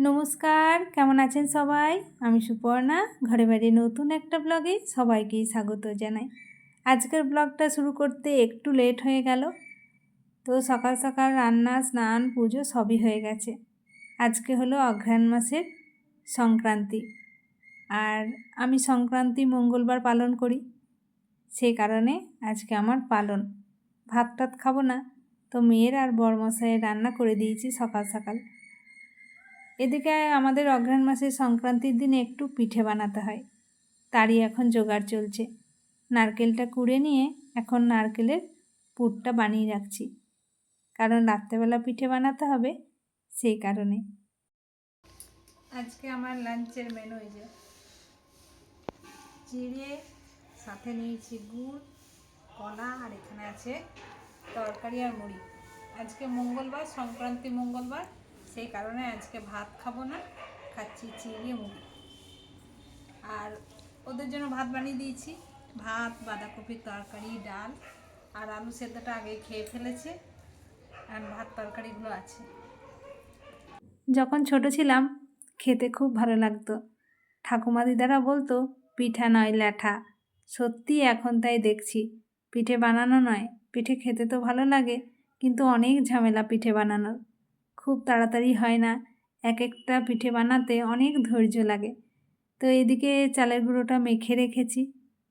নমস্কার, কেমন আছেন সবাই? আমি সুপর্ণা, ঘরে বাড়ি নতুন একটা ব্লগে সবাইকেই স্বাগত জানাই। আজকের ব্লগটা শুরু করতে একটু লেট হয়ে গেল। তো সকাল সকাল রান্না, স্নান, পুজো সবই হয়ে গেছে। আজকে হলো অঘ্রাণ মাসের সংক্রান্তি। আর আমি সংক্রান্তি মঙ্গলবার পালন করি। সেই কারণে আজকে আমার পালন। ভাত টাত খাব না। তো মেয়ের আর বরমশাইয়ের রান্না করে দিয়েছি সকাল সকাল। এদিকে আমাদের অঘ্রাণ মাসের সংক্রান্তির দিনে একটু পিঠে বানাতে হয়। তারই এখন জোগাড় চলছে। নারকেলটা কুড়ে নিয়ে এখন নারকেলের পুরটা বানিয়ে রাখছি। কারণ রাত্রেবেলা পিঠে বানাতে হবে সেই কারণে। আজকে আমার লাঞ্চের মেনু এই যে। চিড়ে সাথে নিয়েছি গুড়, কলা, আর এখানে আছে তরকারি আর মুড়ি। আজকে মঙ্গলবার, সংক্রান্তি মঙ্গলবার। সেই কারণে আজকে ভাত খাব না, খাচ্ছি চিড়ে মুড়ি। আর ওদের জন্য ভাত বানিয়ে দিয়েছি, ভাত, বাঁধাকপির তরকারি, ডাল, আর আলু সেদ্ধটা আগে খেয়ে ফেলেছে, আর ভাত তরকারিগুলো আছে। যখন ছোট ছিলাম, খেতে খুব ভালো লাগতো। ঠাকুমা দিদারা বলতো, পিঠা নয়, ল্যাঠা। সত্যি এখন তাই দেখছি। পিঠে বানানো নয়, পিঠে খেতে তো ভালো লাগে, কিন্তু অনেক ঝামেলা পিঠে বানানোর। খুব তাড়াতাড়ি হয় না। এক একটা পিঠে বানাতে অনেক ধৈর্য লাগে। তো এদিকে চালের গুঁড়োটা মেখে রেখেছি,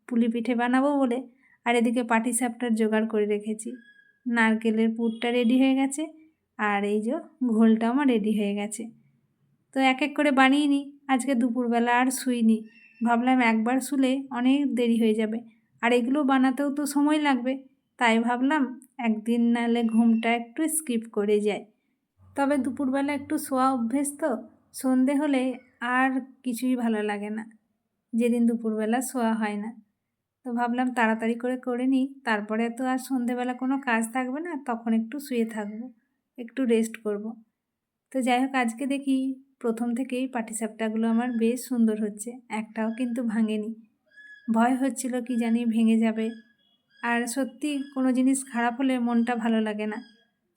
পুলি পিঠে বানাবো বলে, আর এদিকে পাটি সাপটার জোগাড় করে রেখেছি। নারকেলের পুরটা রেডি হয়ে গেছে, আর এই যে ঘোলটা আমার রেডি হয়ে গেছে। তো এক এক করে বানিয়ে নিই, আজকে দুপুরবেলা আর শুইনি। ভাবলাম একবার শুলে অনেক দেরি হয়ে যাবে, আর এগুলো বানাতেও তো সময় লাগবে। তাই ভাবলাম একদিন নাহলে ঘুমটা একটু স্কিপ করে যায় তবে দুপুরবেলা একটু শোয়া অভ্যেস তো, সন্ধে হলে আর কিছুই ভালো লাগে না। যেদিন দুপুরবেলা শোয়া হয় না। তো ভাবলাম তাড়াতাড়ি করে করে নিই, তারপরে তো আর সন্ধেবেলা কোনো কাজ থাকবে না, তখন একটু শুয়ে থাকব, একটু রেস্ট করব। তো যাই হোক, আজকে দেখি প্রথম থেকেই পাটিসাপটাগুলো আমার বেশ সুন্দর হচ্ছে, একটাও কিন্তু ভাঙেনি। ভয় হচ্ছিল কি জানি ভেঙে যাবে। আর সত্যি কোনো জিনিস খারাপ হলে মনটা ভালো লাগে না।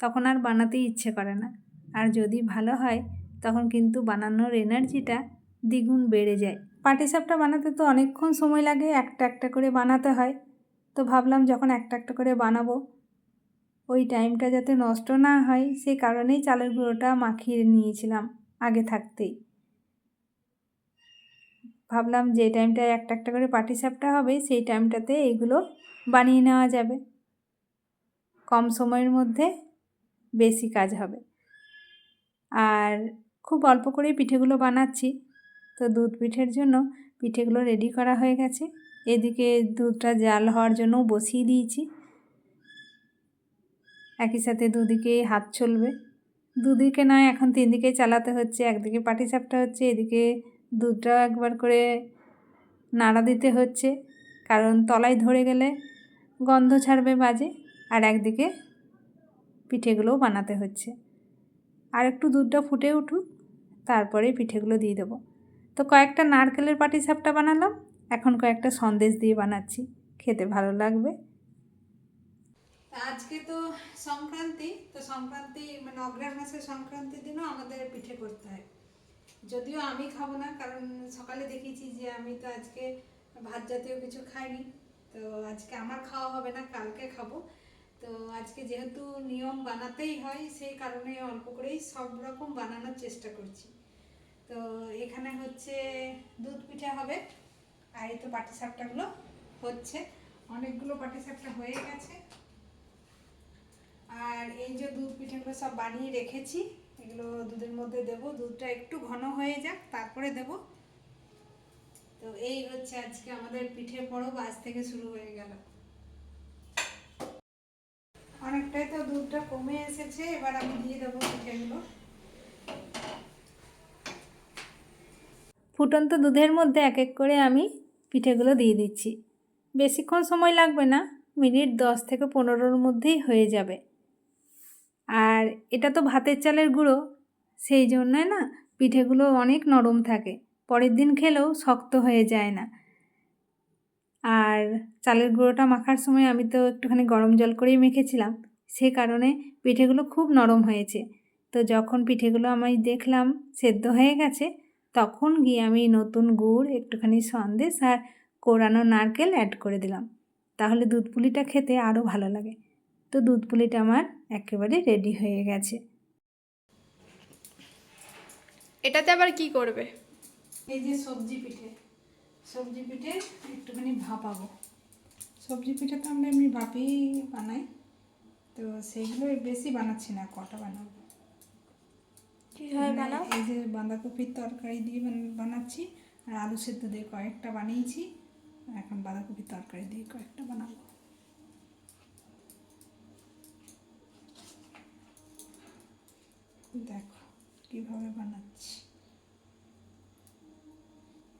তখন আর বানাতেই ইচ্ছে করে না। আর যদি ভালো হয়, তখন কিন্তু বানানোর এনার্জিটা দ্বিগুণ বেড়ে যায়। পাটিসাপটা বানাতে তো অনেকক্ষণ সময় লাগে একটা একটা করে বানাতে হয়। তো ভাবলাম যখন একটা একটা করে বানাবো, ওই টাইমটা যাতে নষ্ট না হয় সেই কারণেই চালের গুঁড়োটা মাখিয়ে নিয়েছিলাম আগে থাকতেই। ভাবলাম যে টাইমটায় একটা একটা করে পাটিসাপটা হবে, সেই টাইমটাতে এইগুলো বানিয়ে নেওয়া যাবে। কম সময়ের মধ্যে বেশি কাজ হবে। আর খুব অল্প করেই পিঠেগুলো বানাচ্ছি। তো দুধ পিঠের জন্য পিঠেগুলো রেডি করা হয়ে গেছে। এদিকে দুধটা জাল হওয়ার জন্য বসিয়ে দিয়েছি। একই সাথে দুদিকে হাত চলবে। দুদিকে নয় এখন তিন দিকে চালাতে হচ্ছে। একদিকে পাটি চাপটা হচ্ছে, এদিকে দুধটাও একবার করে নাড়া দিতে হচ্ছে। কারণ তলায় ধরে গেলে গন্ধ ছাড়বে বাজে। আর একদিকে পিঠেগুলোও বানাতে হচ্ছে। আর একটু দুধটা ফুটে উঠুক, তারপরে পিঠেগুলো দিয়ে দেবো। তো কয়েকটা নারকেলের পাটি সাপটা বানালাম, এখন কয়েকটা সন্দেশ দিয়ে বানাচ্ছি। খেতে ভালো লাগবে। আজকে তো সংক্রান্তি তো সংক্রান্তি মানে অগ্রহায়ণ মাসের সংক্রান্তির দিনও আমাদের পিঠে করতে হয়। যদিও আমি খাব না, কারণ সকালে দেখেছি যে আমি তো আজকে ভাত জাতীয় কিছু খাইনি। তো আজকে আমার খাওয়া হবে না, কালকে খাব। তো আজকে যেহেতু নিয়ম বানাতেই হয়, সেই কারণে অল্প করেই সব রকম বানানোর চেষ্টা করছি। তো এখানে হচ্ছে দুধ পিঠা হবে। আর এই তো পাটি সাপটাগুলো হচ্ছে। অনেকগুলো পাটি সাপটা হয়ে গেছে। আর এই যে দুধ পিঠাগুলো সব বানিয়ে রেখেছি, এগুলো দুধের মধ্যে দেব। দুধটা একটু ঘন হয়ে যাক, তারপরে দেব। তো এই হচ্ছে আজকে আমাদের পিঠে পরব, আজ থেকে শুরু হয়ে গেল। অনেকটাই তো, দুধটা কমে এসেছে, এবার আমি দিয়ে দেবো পিঠেগুলো ফুটন্ত দুধের মধ্যে এক এক করে আমি পিঠেগুলো দিয়ে দিচ্ছি। বেশিক্ষণ সময় লাগবে না, মিনিট দশ থেকে পনেরোর মধ্যেই হয়ে যাবে। আর এটা তো ভাতের চালের গুঁড়ো, সেই জন্য না পিঠেগুলো অনেক নরম থাকে, পরের দিন খেলেও শক্ত হয়ে যায় না। আর চালের গুঁড়োটা মাখার সময় আমি তো একটুখানি গরম জল করেই মেখেছিলাম সে কারণে পিঠেগুলো খুব নরম হয়েছে। তো যখন পিঠেগুলো আমি দেখলাম সেদ্ধ হয়ে গেছে তখন গিয়ে আমি নতুন গুড় একটুখানি সন্দেশ আর কোরানো নারকেল অ্যাড করে দিলাম। তাহলে দুধ পুলিটা খেতে আরও ভালো লাগে। তো দুধ পুলিটা আমার একেবারে রেডি হয়ে গেছে। এটাতে আবার কি করবে? এই যে সবজি পিঠে। সবজি পিঠে একটুখানি ভাপাবো। সবজি পিঠে তো আমরা এমনি ভাপেই বানাই। তো সেইগুলো বেশি বানাচ্ছি না কটা বানাবো। কীভাবে বানাও? এই যে বাঁধাকপির তরকারি দিয়ে বানাচ্ছি আর আলু সেদ্ধ দিয়ে কয়েকটা বানিয়েছি এখন বাঁধাকপির তরকারি দিয়ে কয়েকটা বানাবো। দেখো কীভাবে বানাচ্ছি।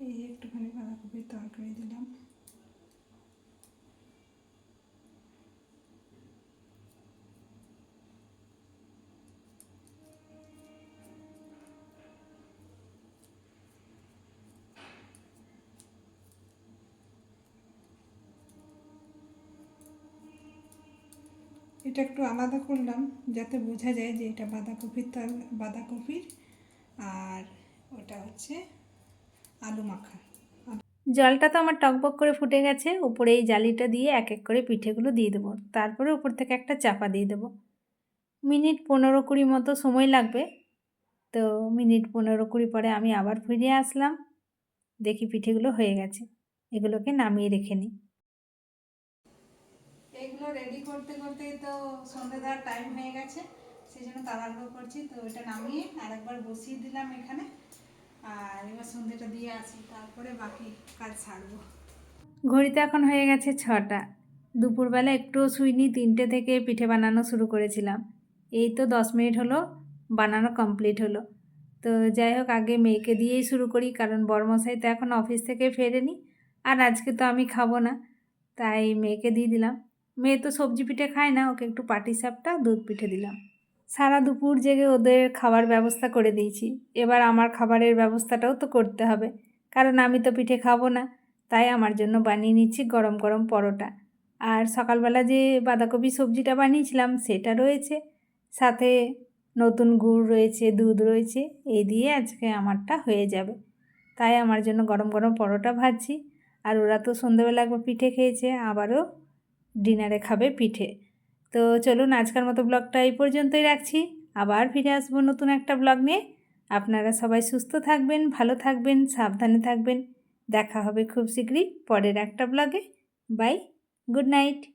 এই একটুখানি বাঁধাকপির তরকারি দিলাম। এটা একটু আলাদা করলাম যাতে বোঝা যায় যে এটা বাঁধাকপির তর বাঁধাকপির আর ওটা হচ্ছে আলু মাখা। জলটা তো আমার টকবক করে ফুটে গেছে, উপরে এই জালিটা দিয়ে এক এক করে পিঠেগুলো দিয়ে দেবো। তারপরে উপর থেকে একটা চাপা দিয়ে দেবো। মিনিট পনেরো কুড়ি মতো সময় লাগবে। তো মিনিট পনেরো কুড়ি পরে আমি আবার ফিরে আসলাম। দেখি পিঠেগুলো হয়ে গেছে। এগুলোকে নামিয়ে রেখে নিই। রেডি করতে করতে তো সন্ধ্যে দেওয়ার টাইম হয়ে গেছে সেই জন্য তাড়াহুড়ো করছি। তো ওইটা নামিয়ে আরেকবার বসিয়ে দিলাম এখানে। আর এবার সন্ধ্যেটা দিয়ে আসি, তারপরে বাকি কাজ ছাড়বো ঘড়িতে এখন হয়ে গেছে ছটা। দুপুরবেলা একটুও শুইনি, তিনটে থেকে পিঠে বানানো শুরু করেছিলাম। এই তো দশ মিনিট হলো, বানানো কমপ্লিট হলো। তো যাই হোক, আগে মেয়েকে দিয়েই শুরু করি, কারণ বড়মশাই তো এখন অফিস থেকে ফেরেনি। আর আজকে তো আমি খাব না, তাই মেয়েকে দিয়ে দিলাম। মেয়ে তো সবজি পিঠে খায় না, ওকে একটু পাটি সাপটা, দুধ পিঠে দিলাম। সারা দুপুর জেগে ওদের খাবার ব্যবস্থা করে দিয়েছি। এবার আমার খাবারের ব্যবস্থাটাও তো করতে হবে, কারণ আমি তো পিঠে খাব না, তাই আমার জন্য বানিয়ে নিচ্ছি গরম গরম পরোটা। আর সকালবেলা যে বাঁধাকপি সবজিটা বানিয়েছিলাম, সেটা রয়েছে। সাথে নতুন গুড় রয়েছে, দুধ রয়েছে এই দিয়ে আজকে আমারটা হয়ে যাবে। তাই আমার জন্য গরম গরম পরোটা ভাজছি। আর ওরা তো সন্ধ্যেবেলা একবার পিঠে খেয়েছে, আবারও ডিনারে খাবে পিঠে। তো চলুন আজকের মতো ব্লগটা এই পর্যন্তই রাখছি। আবার ফিরে আসব নতুন একটা ব্লগ নিয়ে। আপনারা সবাই সুস্থ থাকবেন, ভালো থাকবেন, সাবধানে থাকবেন। দেখা হবে খুব শীঘ্রই পরের একটা ব্লগে। Bye, good night.